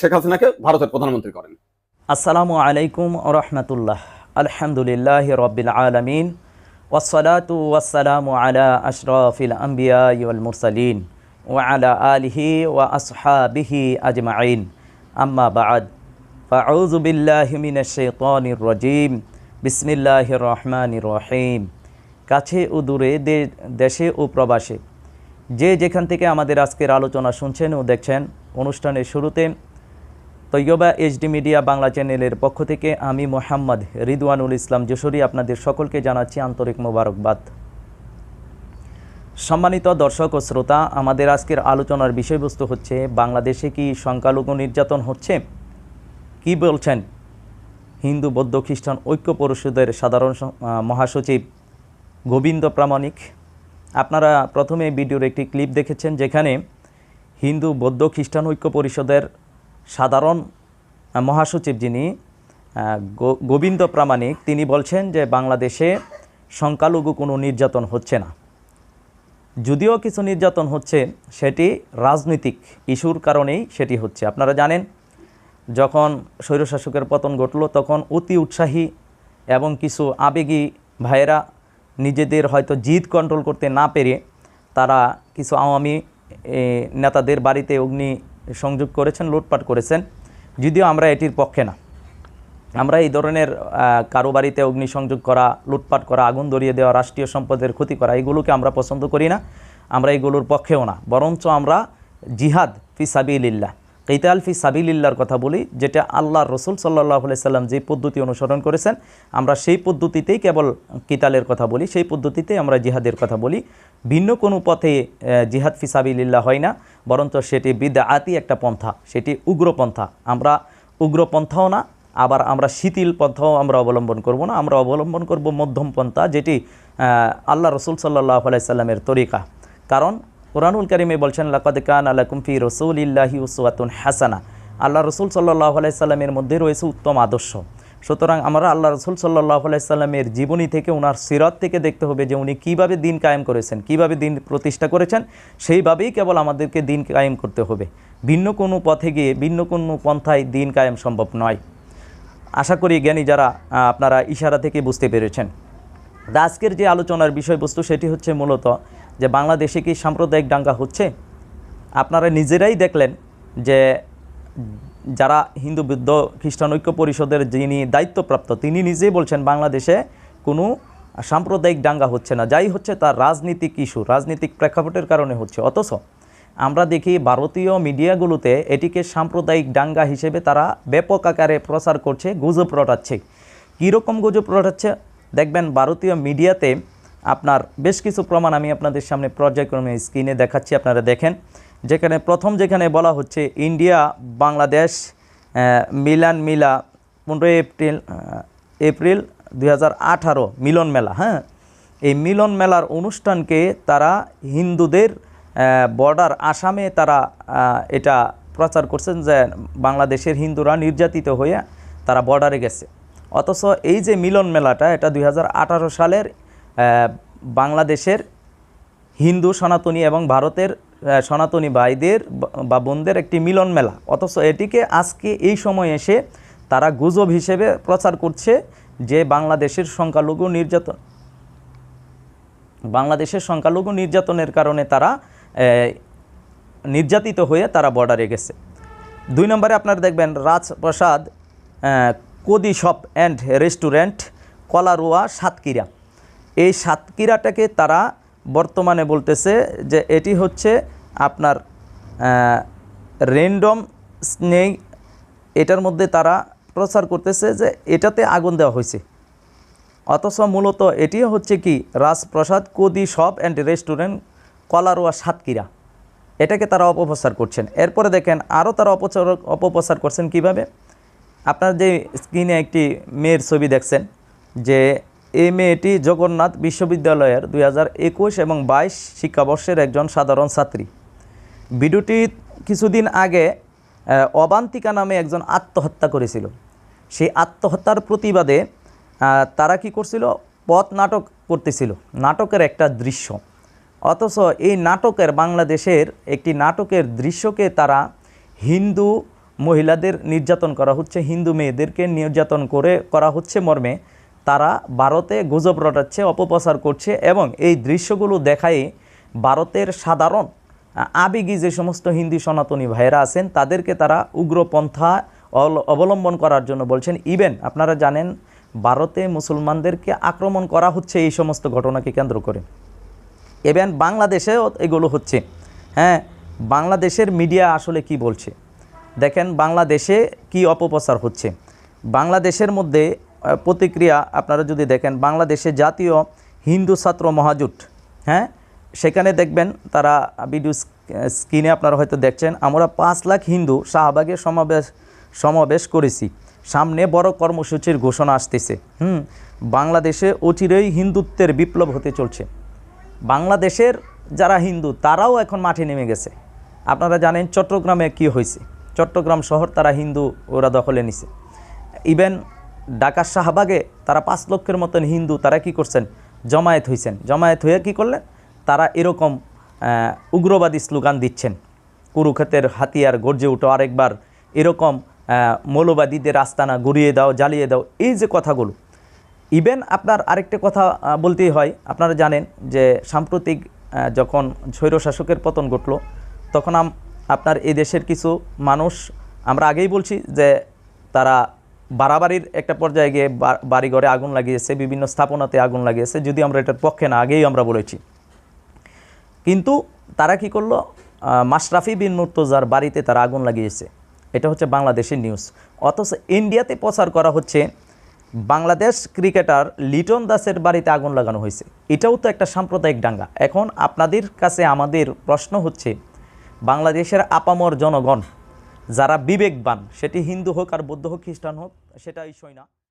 শেখ হাসিনাকে ভারতের প্রধানমন্ত্রী করেন। আসসালামু আলাইকুম রহমতুল্লাহ। আলহামদুলিল্লাহ রবিল আলমিন। ওসলাতু ওয়াসালামু আলা আশরফিল আম্বিয়া ওয়াল মুরসালিন। ওয়ালা আলিহি ওয়া আসহাবিহি আজমাইন। আম্মা বাদ। ফাউযু বিল্লাহি মিনাশ শাইতানির রাজিম। বিসমিল্লাহির রহমানির রহিম। কাছে ও দূরে দেশে ও প্রবাসে যে যেখান থেকে আমাদের আজকের আলোচনা শুনছেন ও দেখছেন, অনুষ্ঠানের শুরুতে তৈয়বা এইচডি মিডিয়া বাংলা চ্যানেলের পক্ষ থেকে আমি মোহাম্মদ রিদওয়ানুল ইসলাম যশোরী আপনাদের সকলকে জানাচ্ছি আন্তরিক মোবারকবাদ। সম্মানিত দর্শক ও শ্রোতা, আমাদের আজকের আলোচনার বিষয়বস্তু হচ্ছে, বাংলাদেশে কি সংখ্যালঘু নির্যাতন হচ্ছে? কি বলছেন? হিন্দু, বৌদ্ধ, খ্রিস্টান ঐক্য পরিষদের সাধারণ মহাসচিব গোবিন্দ প্রামাণিক। আপনারা প্রথমে ভিডিওর একটি ক্লিপ দেখেছেন যেখানে হিন্দু বৌদ্ধ খ্রিস্টান ঐক্য পরিষদের সাধারণ মহাসচিব যিনি গোবিন্দ প্রামাণিক, তিনি বলছেন যে বাংলাদেশে সংখ্যালঘু কোনো নির্যাতন হচ্ছে না। যদিও কিছু নির্যাতন হচ্ছে, সেটি রাজনৈতিক ইস্যুর কারণেই সেটি হচ্ছে। আপনারা জানেন, যখন স্বৈরশাসকের পতন ঘটল, তখন অতি উৎসাহী এবং কিছু আবেগী ভাইয়েরা নিজেদের হয়তো জিদ কন্ট্রোল করতে না পেরে তারা কিছু আওয়ামী নেতাদের বাড়িতে অগ্নি সংযোগ করেছেন, লুটপাট করেছেন। যদিও আমরা এটির পক্ষে না। আমরা এই ধরনের কারও বাড়িতে অগ্নিসংযোগ করা, লুটপাট করা, আগুন ধরিয়ে দেওয়া, রাষ্ট্রীয় সম্পদের ক্ষতি করা, এগুলোকে আমরা পছন্দ করি না। আমরা এগুলোর পক্ষেও না। বরঞ্চ আমরা জিহাদ ফি সাবিলিল্লাহ কেতাল ফি সাবিলিল্লার কথা বলি, যেটা আল্লাহ রসুল সাল্লাহ সাল্লাম যে পদ্ধতি অনুসরণ করেছেন, আমরা সেই পদ্ধতিতেই কেবল কিতালের কথা বলি, সেই পদ্ধতিতেই আমরা জিহাদের কথা বলি। ভিন্ন কোনো পথে জিহাদ ফি সাবিলিল্লাহ হয় না, বরঞ্চ সেটি বিদআতি একটা পন্থা, সেটি উগ্রপন্থা। আমরা উগ্রপন্থাও না, আবার আমরা শিথিল পন্থাও আমরা অবলম্বন করব না, আমরা অবলম্বন করব মধ্যম পন্থা, যেটি আল্লাহ রসুল সাল্লাহ আলাইসাল্লামের তরিকা। কারণ কোরআনুল করিমে বলছেন, লাকাদ কান আলাকুম ফি রসুলিল্লাহি উসওয়াতুন হাসানা। আল্লাহ রসুল সাল্লাহ আলাইসাল্লামের মধ্যে রয়েছে উত্তম আদর্শ। সুতরাং আমরা আল্লাহ রসুল সাল্লাহ আলাইসাল্লামের জীবনী থেকে ওনার সিরাত থেকে দেখতে হবে যে উনি কীভাবে দিন কায়েম করেছেন, কীভাবে দিন প্রতিষ্ঠা করেছেন, সেইভাবেই কেবল আমাদেরকে দিন কায়েম করতে হবে। ভিন্ন কোনো পথে গিয়ে, ভিন্ন কোনো পন্থায় দিন কায়েম সম্ভব নয়। আশা করি জ্ঞানী যারা আপনারা ইশারা থেকে বুঝতে পেরেছেন। আজকের যে আলোচনার বিষয়বস্তু সেটি হচ্ছে মূলত যে বাংলাদেশে কি সাম্প্রদায়িক দাঙ্গা হচ্ছে? আপনারা নিজেরাই দেখলেন যে যারা হিন্দু, বৌদ্ধ, খ্রিস্টান ঐক্য পরিষদের যিনি দায়িত্বপ্রাপ্ত, তিনি নিজেই বলছেন বাংলাদেশে কোনো সাম্প্রদায়িক দাঙ্গা হচ্ছে না। যাই হচ্ছে তার রাজনীতিক ইস্যু, রাজনীতিক প্রেক্ষাপটের কারণে হচ্ছে। অথচ আমরা দেখি ভারতীয় মিডিয়াগুলোতে এটিকে সাম্প্রদায়িক দাঙ্গা হিসেবে তারা ব্যাপক আকারে প্রচার করছে, গুজব রটাচ্ছে কীরকম গুজব রটাচ্ছে দেখবেন ভারতীয় মিডিয়াতে আপনার বেশ কিছু প্রমাণ আমি আপনাদের সামনে পর্যায়ক্রমে স্ক্রিনে দেখাচ্ছি, আপনারা দেখেন। যেখানে প্রথম যেখানে বলা হচ্ছে, ইন্ডিয়া, বাংলাদেশ মিলান মিলা, পনেরোই এপ্রিল এপ্রিল দু হাজার আঠারো, মিলন মেলা হ্যাঁ? এই মিলন মেলার অনুষ্ঠানকে তারা হিন্দুদের বর্ডার আসামে তারা এটা প্রচার করছেন যে বাংলাদেশের হিন্দুরা নির্যাতিত হয়ে তারা বর্ডারে গেছে। অথচ এই যে মিলন মেলাটা, এটা দু হাজার আঠারো সালের বাংলাদেশের হিন্দু সনাতনী এবং ভারতের সনাতনী ভাইদের বা- বোনদের একটি মিলন মেলা। অথচ এটিকে আজকে এই সময় এসে তারা গুজব হিসেবে প্রচার করছে যে বাংলাদেশের সংখ্যালঘু নির্যাতন, বাংলাদেশের সংখ্যালঘু নির্যাতনের কারণে তারা নির্যাতিত হয়ে তারা বর্ডারে গেছে। দুই নম্বরে আপনারা দেখবেন Rajprasad Kodi shop and restaurant, Kalaroa Satkhira এই সাতকিরাটাকে তারা বর্তমানে বলতেছে যে এটি হচ্ছে আপনার রেন্ডম স্নেক এটার মধ্যে তারা প্রচার করতেছে যে এটাতে আগুন দেওয়া হয়েছে। অথচ মূলত এটি হচ্ছে কি, Rajprasad, Kodi shop and restaurant, Kalaroa Satkhira এটাকে তারা অপপ্রচার করছেন। এরপরে দেখেন, আরও তারা অপচার অপপ্রচার করছেন কীভাবে? আপনার যে স্ক্রিনে একটি মেয়ের ছবি দেখছেন, যে এই মেয়েটি জগন্নাথ বিশ্ববিদ্যালয়ের দু হাজার একুশ এবং বাইশ শিক্ষাবর্ষের একজন সাধারণ ছাত্রী। ভিডিওটি কিছুদিন আগে অবান্তিকা নামে একজন আত্মহত্যা করেছিল। সেই আত্মহত্যার প্রতিবাদে তারা কি করছিল? পথ নাটক করতেছিল। নাটকের একটা দৃশ্য। অথচ এই নাটকের বাংলাদেশের একটি নাটকের দৃশ্যকে তারা হিন্দু মহিলাদের নির্যাতন করা হচ্ছে, হিন্দু মেয়েদেরকে নির্যাতন করে করা হচ্ছে মর্মে। তারা ভারতে গুজব রটাচ্ছে, অপপ্রচার করছে এবং এই দৃশ্যগুলো দেখাই ভারতের সাধারণ আবেগী যে সমস্ত হিন্দি সনাতনী ভাইয়েরা আছেন, তাদেরকে তারা উগ্রপন্থা অবলম্বন করার জন্য বলছেন। ইভেন আপনারা জানেন, ভারতে মুসলমানদেরকে আক্রমণ করা হচ্ছে এই সমস্ত ঘটনাকে কেন্দ্র করে। ইভেন বাংলাদেশেও এগুলো হচ্ছে। হ্যাঁ বাংলাদেশের মিডিয়া আসলে কি বলছে? দেখেন বাংলাদেশে কি অপপ্রচার হচ্ছে। বাংলাদেশের মধ্যে প্রতিক্রিয়া আপনারা যদি দেখেন, বাংলাদেশে জাতীয় হিন্দু ছাত্র মহাজোট হ্যাঁ? সেখানে দেখবেন তারা ভিডিও স্ক্রিনে আপনারা হয়তো দেখছেন, আমরা পাঁচ লাখ হিন্দু শাহবাগে সমাবেশ সমাবেশ করেছি। সামনে বড় কর্মসূচির ঘোষণা আসতেছে। হুম, বাংলাদেশে অচিরেই হিন্দুত্বের বিপ্লব হতে চলছে। বাংলাদেশের যারা হিন্দু, তারাও এখন মাঠে নেমে গেছে। আপনারা জানেন চট্টগ্রামে কি হয়েছে। চট্টগ্রাম শহর তারা হিন্দু, ওরা দখলে নিছে। ইভেন ঢাকার শাহবাগে তারা পাঁচ লক্ষের মতন হিন্দু, তারা কি করছেন? জমায়েত হয়েছেন জমায়েত হয়ে কি করলেন? তারা এরকম উগ্রবাদী স্লোগান দিচ্ছেন। কুরুক্ষেতের হাতিয়ার গর্জে উঠো আরেকবার, এরকম মৌলবাদীদের আস্তানা গড়িয়ে দাও, জ্বালিয়ে দাও, এই যে কথাগুলো। ইভেন আপনার আরেকটা কথা বলতেই হয়, আপনারা জানেন যে সাম্প্রতিক যখন স্বৈরশাসকের পতন ঘটল, তখন আপনার এই দেশের কিছু মানুষ, আমরা আগেই বলছি যে তারা বাড়াবাড়ির একটা পর্যায়ে গিয়ে বাড়িঘরে আগুন লাগিয়েছে, বিভিন্ন স্থাপনাতে আগুন লাগিয়েছে যদি আমরা এটার পক্ষে না, আগেই আমরা বলেছি। কিন্তু তারা কি করল? মাশরাফি বিন মুর্তজার বাড়িতে তারা আগুন লাগিয়েছে। এটা হচ্ছে বাংলাদেশের নিউজ। অথচ ইন্ডিয়াতে প্রচার করা হচ্ছে, বাংলাদেশ ক্রিকেটার লিটন দাসের বাড়িতে আগুন লাগানো হয়েছে। এটাও তো একটা সাম্প্রদায়িক দাঙ্গা। এখন আপনাদের কাছে আমাদের প্রশ্ন হচ্ছে বাংলাদেশের আপামর জনগণ, যারা বিবেকবান, সেটি হিন্দু হোক আর বৌদ্ধ হোক, খ্রিস্টান হোক, সেটাই সই না।